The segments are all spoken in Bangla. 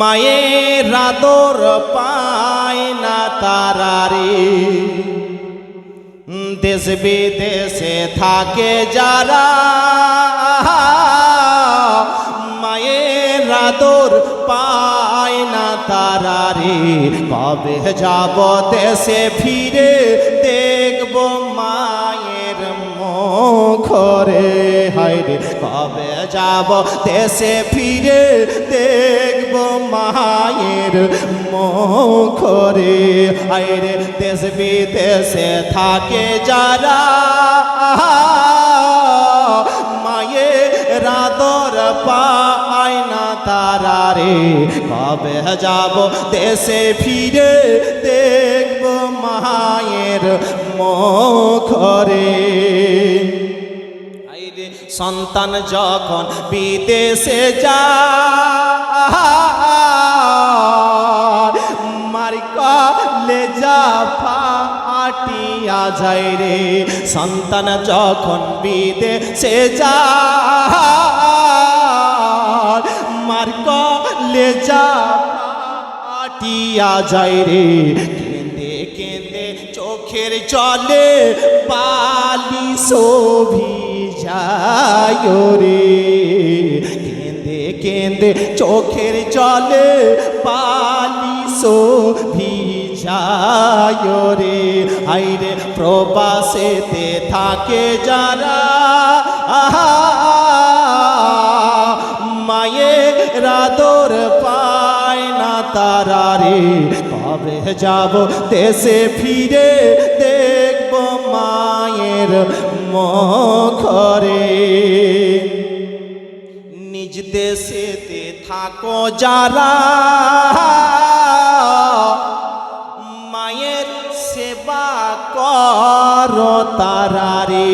মায়ের আদর পায় না তারারে। দেশ বিদেশে থাকে যারা, মায়ের আদর পায় না তারারে। কবে যাব দেশে ফিরে দেখব মায়ের কবে যাব দেশে ফিরে দেখব মায়ের মুখরে। হাইরে দেশ বিদেশে থাকে যারা মায়ের তারা রে। কবে যাব দেশে ফিরে দেখব মায়ের মুখরে সন্তান যখন বিদেশে যায় মারিকা লেজা ফাটিয়া যায় রে। সন্তান যখন বিদেশে যায় মার্কা লেজা ফাটিয়া যায় রে। কেঁদে কেঁদে চোখের জলে পালি শোভি রে। কেঁদে কেঁদে চোখের জলে পালি শোভি যায় রে। আইরে প্রবাসেতে থাকে যারা, আহা পায় না তারা রে। কবে যাব দেশে ফিরে দেখব মায়ের মুখরে। নিজ দেশেতে থাকো যারা, মায়ের সেবা কর তারা রে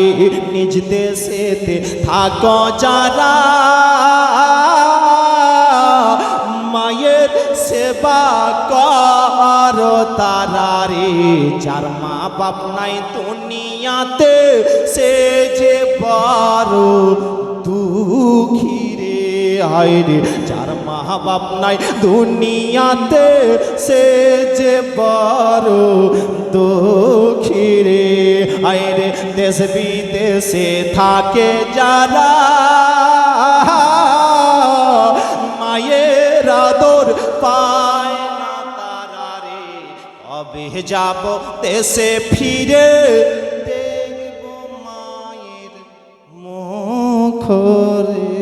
নিজ দেশেতে থাকো যারা, মায়ের সেবা কর তারা রে যার মা বাপ নাই দুনিয়াতে, সে যে বড় দুঃখী রে হায় রে যার মা বাপ নাই দুনিয়াতে, সে যে বড় দুঃখী রে হায় রে দেশ বিদেশে থাকে যারা কবে যাব দেশে ফিরে দেখব মায়ের মুখরে।